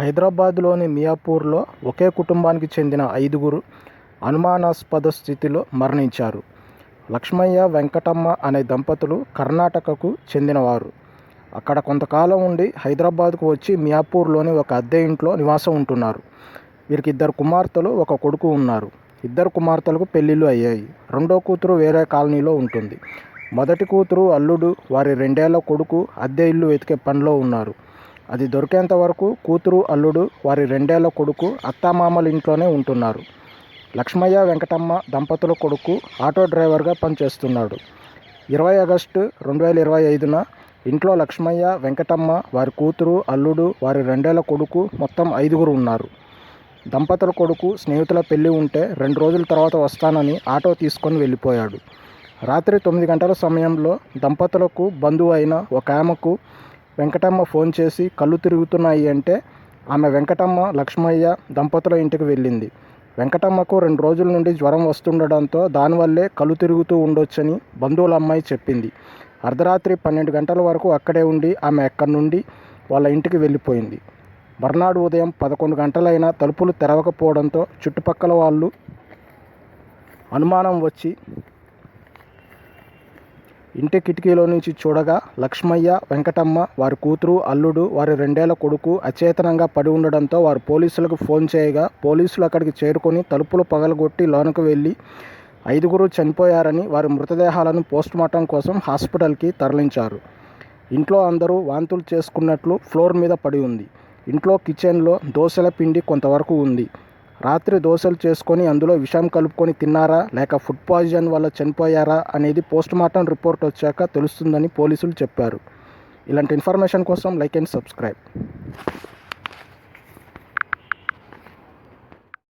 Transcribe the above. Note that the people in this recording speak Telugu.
హైదరాబాద్లోని మియాపూర్లో ఒకే కుటుంబానికి చెందిన ఐదుగురు అనుమానాస్పద స్థితిలో మరణించారు. లక్ష్మయ్య వెంకటమ్మ అనే దంపతులు కర్ణాటకకు చెందినవారు. అక్కడ కొంతకాలం ఉండి హైదరాబాద్కు వచ్చి మియాపూర్లోని ఒక అద్దె ఇంట్లో నివాసం ఉంటున్నారు. వీరికి ఇద్దరు కుమార్తెలు ఒక కొడుకు ఉన్నారు. ఇద్దరు కుమార్తెలకు పెళ్ళిళ్ళు అయ్యాయి. రెండో కూతురు వేరే కాలనీలో ఉంటుంది. మొదటి కూతురు అల్లుడు వారి రెండేళ్ళ కొడుకు అద్దె ఇల్లు వెతికే పనిలో ఉన్నారు. అది దొరికేంత వరకు కూతురు అల్లుడు వారి రెండేళ్ళ కొడుకు అత్తామామల ఇంట్లోనే ఉంటున్నారు. లక్ష్మయ్య వెంకటమ్మ దంపతుల కొడుకు ఆటో డ్రైవర్గా పనిచేస్తున్నాడు. ఇరవై ఆగస్టు రెండు వేల ఇరవై ఐదున ఇంట్లో లక్ష్మయ్య వెంకటమ్మ వారి కూతురు అల్లుడు వారి రెండేళ్ళ కొడుకు మొత్తం ఐదుగురు ఉన్నారు. దంపతుల కొడుకు స్నేహితుల పెళ్ళి ఉంటే రెండు రోజుల తర్వాత వస్తానని ఆటో తీసుకొని వెళ్ళిపోయాడు. రాత్రి తొమ్మిది గంటల సమయంలో దంపతులకు బంధువు అయిన ఒక ఆమెకు వెంకటమ్మ ఫోన్ చేసి కళ్ళు తిరుగుతున్నాయి అంటే ఆమె వెంకటమ్మ లక్ష్మయ్య దంపతుల ఇంటికి వెళ్ళింది. వెంకటమ్మకు రెండు రోజుల నుండి జ్వరం వస్తుండడంతో దానివల్లే కళ్ళు తిరుగుతూ ఉండొచ్చని బంధువుల అమ్మాయి చెప్పింది. అర్ధరాత్రి పన్నెండు గంటల వరకు అక్కడే ఉండి ఆమె అక్కడి నుండి వాళ్ళ ఇంటికి వెళ్ళిపోయింది. మర్నాడు ఉదయం పదకొండు గంటలైనా తలుపులు తెరవకపోవడంతో చుట్టుపక్కల వాళ్ళు అనుమానం వచ్చి ఇంటి కిటికీలో నుంచి చూడగా లక్ష్మయ్య వెంకటమ్మ వారి కూతురు అల్లుడు వారి రెండేళ్ళ కొడుకు అచేతనంగా పడి ఉండడంతో వారు పోలీసులకు ఫోన్ చేయగా పోలీసులు అక్కడికి చేరుకొని తలుపులు పగలగొట్టి లోనకు వెళ్ళి ఐదుగురు చనిపోయారని వారి మృతదేహాలను పోస్టుమార్టం కోసం హాస్పిటల్కి తరలించారు. ఇంట్లో అందరూ వాంతులు చేసుకున్నట్లు ఫ్లోర్ మీద పడి ఉంది. ఇంట్లో కిచెన్లో దోశల పిండి కొంతవరకు ఉంది. రాత్రి దోశలు చేసుకొని అందులో విషం కలుపుకొని తిన్నారా? లేక ఫుడ్ పాయిజన్ వల్ల చనిపోయారా? అనేది పోస్టుమార్టం రిపోర్ట్ వచ్చాక తెలుస్తుందని పోలీసులు చెప్పారు. ఇలాంటి ఇన్ఫర్మేషన్ కోసం లైక్ అండ్ సబ్స్క్రైబ్.